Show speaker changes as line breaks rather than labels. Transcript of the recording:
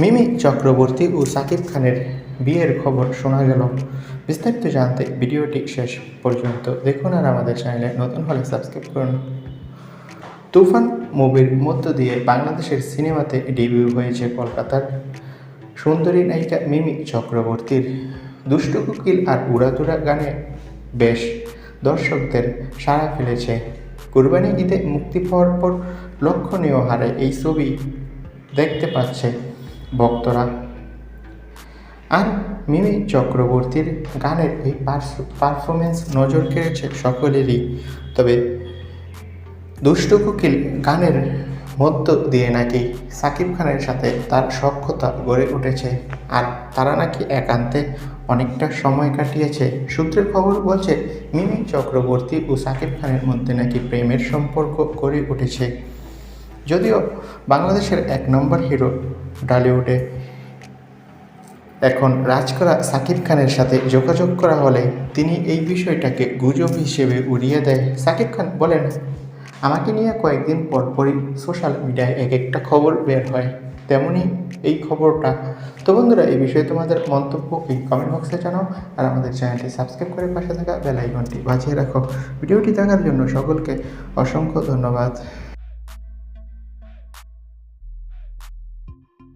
মিমি চক্রবর্তী ও সাকিব খানের বিয়ের খবর শোনা গেল। বিস্তারিত জানতে ভিডিওটি শেষ পর্যন্ত দেখুন আর আমাদের চ্যানেলে নতুন হলে সাবস্ক্রাইব করুন। তুফান মুভির মধ্য দিয়ে বাংলাদেশের সিনেমাতে ডেবিউ হয়েছে কলকাতার সুন্দরী নায়িকা মিমি চক্রবর্তীর। দুষ্টু, কুকিল আর উড়াদুরা গানে বেশ দর্শকদের সাড়া ফেলেছে। কুরবানি ঈদে মুক্তি পাওয়ার পর লক্ষণীয় হারে এই ছবি দেখতে পাচ্ছে ভক্তরা। আর মিমি চক্রবর্তীর গানের এই পারফরমেন্স নজর কেড়েছে সকলেরই। তবে দুষ্টু কোকিল গানের মধ্য দিয়ে নাকি সাকিব খানের সাথে তার সখ্যতা গড়ে উঠেছে। আর তারা নাকি একান্তে অনেকটা সময় কাটিয়েছে। সূত্রের খবর বলছে, মিমি চক্রবর্তী ও সাকিব খানের মধ্যে নাকি প্রেমের সম্পর্ক গড়ে উঠেছে। যদিও বাংলাদেশের এক নম্বর হিরো ডালিউডে। এখন রাজকরা সাকিব খানের সাথে যোগাযোগ করা হলে তিনি এই বিষয়টাকে গুজব হিসেবে উড়িয়ে দেয়। সাকিব খান বলেন, আমাকে নিয়ে কয়েকদিন পর পরই সোশ্যাল মিডিয়ায় এক একটা খবর বের হয়। তেমনই এই খবরটা তো বন্ধুরা, এই বিষয়ে তোমাদের মন্তব্য এই কমেন্ট বক্সে জানাও আর আমাদের চ্যানেলটি সাবস্ক্রাইব করে পাশে থাকা বেল আইকনটি বাজিয়ে রাখো। ভিডিওটি দেখার জন্য সকলকে অসংখ্য ধন্যবাদ।